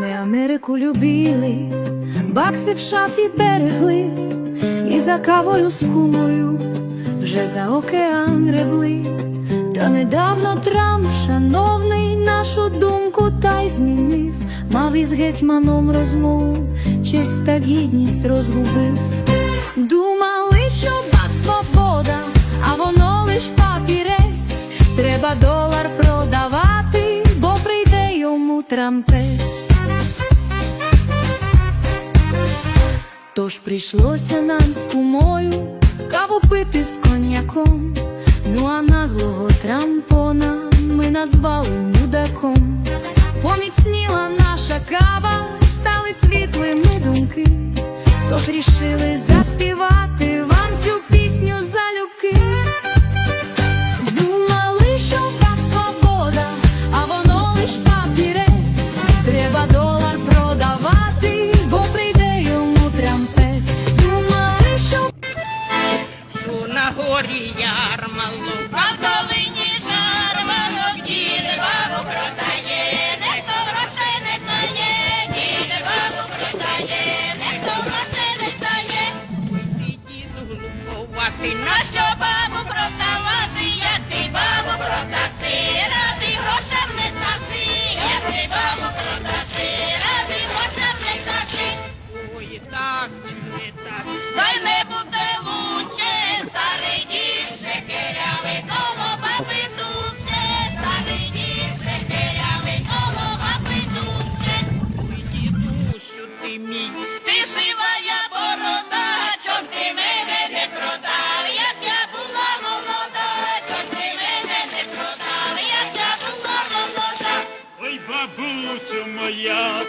Ми Америку любили, бакси в шафі берегли, і за кавою з кумою вже за океан ребли. Та недавно Трамп, шановний, нашу думку та й змінив, мав із гетьманом розмову, честь та гідність розгубив. Думали, що бак свобода, а воно лиш папірець. Треба долар продавати, бо прийде йому трампець. Прийшлося нам з кумою каву пити з коньяком. Ну а наглого трампона ми назвали мудаком. Поміцніла наша кава, стали світлими думки. Тож рішили заспівати як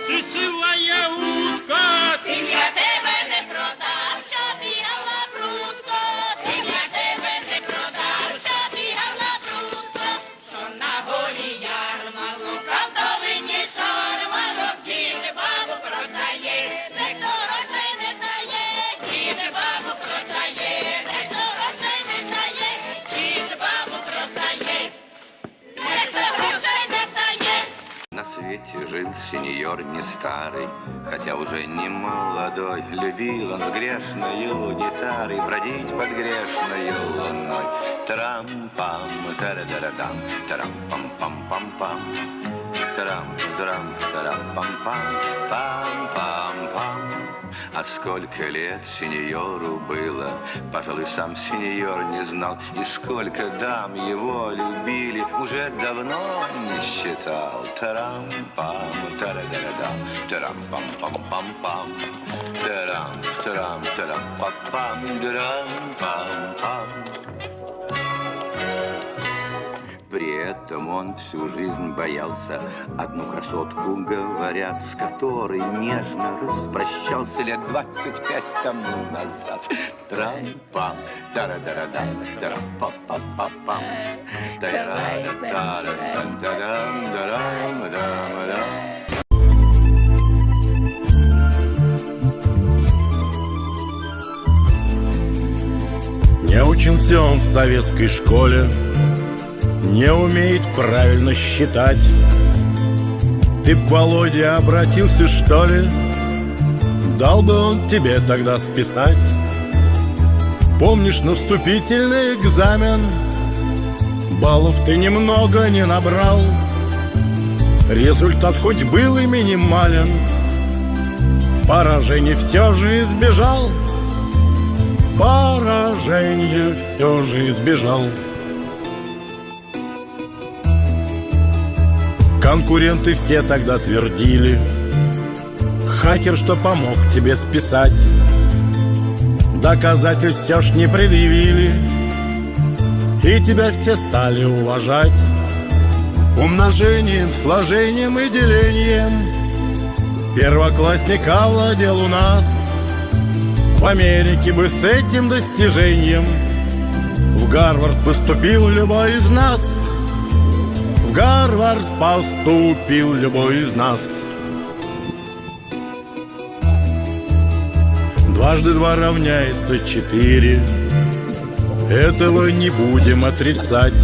ти сивая утка, Ти я тебе не свете жил сеньор не старый, Хотя уже не молодой, Любил он с грешною гитарой Бродить под грешною луной. Тарам-пам, тарадарадам, тарам-пам-пам-пам-пам. Тарам-тарам, тарам-пам-пам, пам-пам-пам. А сколько лет сеньору было, Пожалуй, сам сеньор не знал, И сколько дам его любили, Уже давно не считал. Тарам-пам, тарадарадам, тарам-пам-пам-пам-пам. Тарам, тарам, тарам-пам-пам, тарам-пам-пам. При этом он всю жизнь боялся Одну красотку, говорят, с которой нежно распрощался Лет двадцать пять тому назад. Трам-пам, тара-дара-дам, тарам-па-па-па-пам. Тара-дара-дара-дам-дарам-дарам-дам. Не учился он в советской школе, Не умеет правильно считать. Ты б, Володя, обратился, что ли? Дал бы он тебе тогда списать. Помнишь, на вступительный экзамен Баллов ты немного не набрал. Результат хоть был и минимален, Поражений все же избежал. Поражение все же избежал. Конкуренты все тогда твердили. Хакер, что помог тебе списать. Доказательств все ж не предъявили. И тебя все стали уважать. Умножением, сложением и делением. Первоклассник овладел у нас. В Америке бы с этим достижением. В Гарвард поступил любой из нас Гарвард поступил любой из нас. Дважды два равняется четыре. Этого не будем отрицать.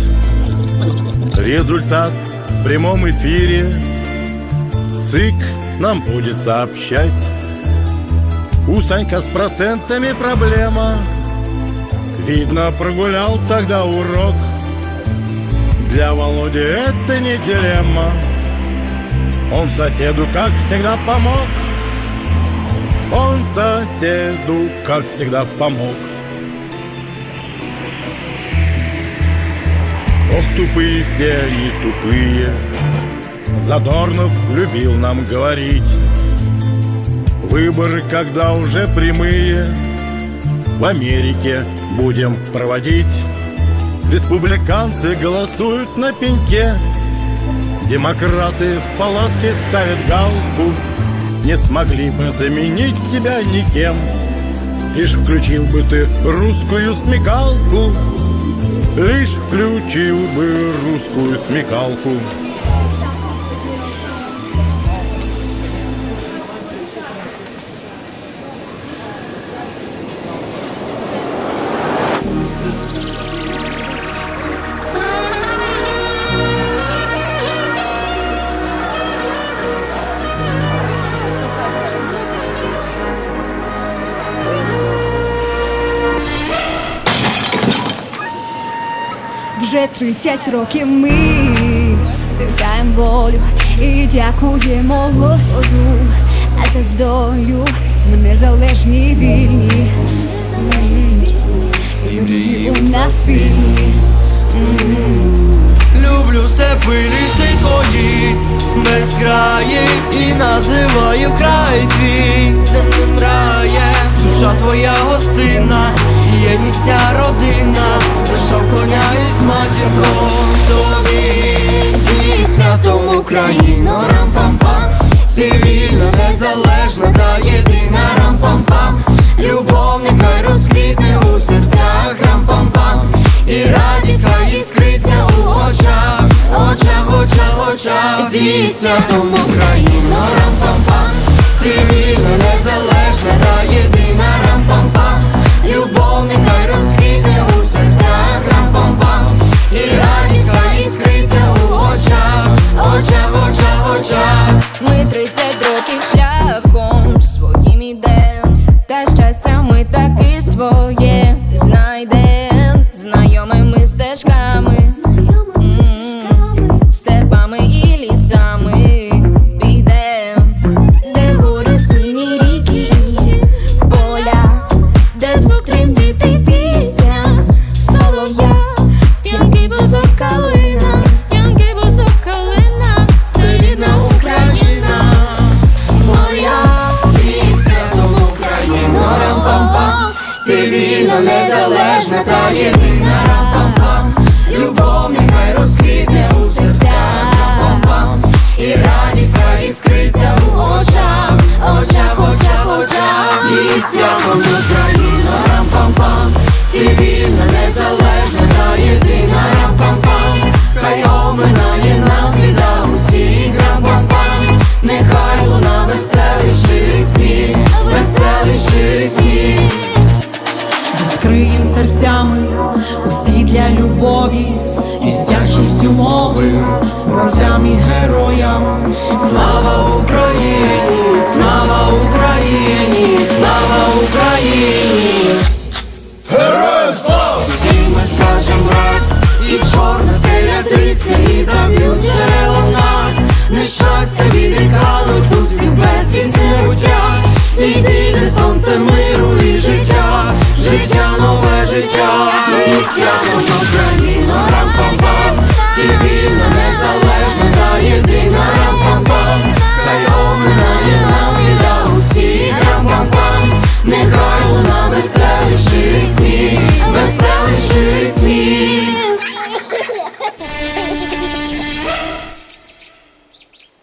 Результат в прямом эфире ЦИК нам будет сообщать У Санька с процентами проблема Видно, прогулял тогда урок Для Володи это не дилемма. Он соседу, как всегда, помог. Он соседу, как всегда, помог. Ох, тупые все они тупые. Задорнов любил нам говорить. Выборы, когда уже прямые В Америке будем проводить Республиканцы голосуют на пеньке. Демократы в палатке ставят галку. Не смогли бы заменить тебя никем. Лишь включил бы ты русскую смекалку. Лишь включил бы русскую смекалку Вже 30 років ми вдихаємо волю і дякуємо Господу а за долю ми незалежні вільні. У нас спільні. Люблю степи ліси твої безкраї і називаю край твій земним раєм Душа твоя гостина, єдність ця родина, за що вклоняюсь матінко. Тобі Зі святом Україно, рам-пам-пам. Ти вільна, незалежна та єдина. Рам-пам-пам. Любов нехай розквітне у серцях. Рам-пам-пам. І радість хай іскриться у очах, очах, очах, очах. Зі святом Україно, рам-пам-пам. Ти вільна, незалежна та єдина рам-пам-пам. Любов нехай розквітне у серцях рам-пам-пам. І радість хай іскриться у очах, очах, очах, очах. Зі святом Україно, рам-пам-пам. Ти вільна, незалежна та єдина рам-пам-пам. Хай оминає нас біда усіх рам-пам-пам. Нехай луна веселий ширий сміх, веселий ширий сміх. Відкриєм серцями усі для любові і з вдячністю мови борцям і героям. Слава Україні, слава Україні, слава Україні! Героям слава! Всі ми скажем раз, і чорна TV.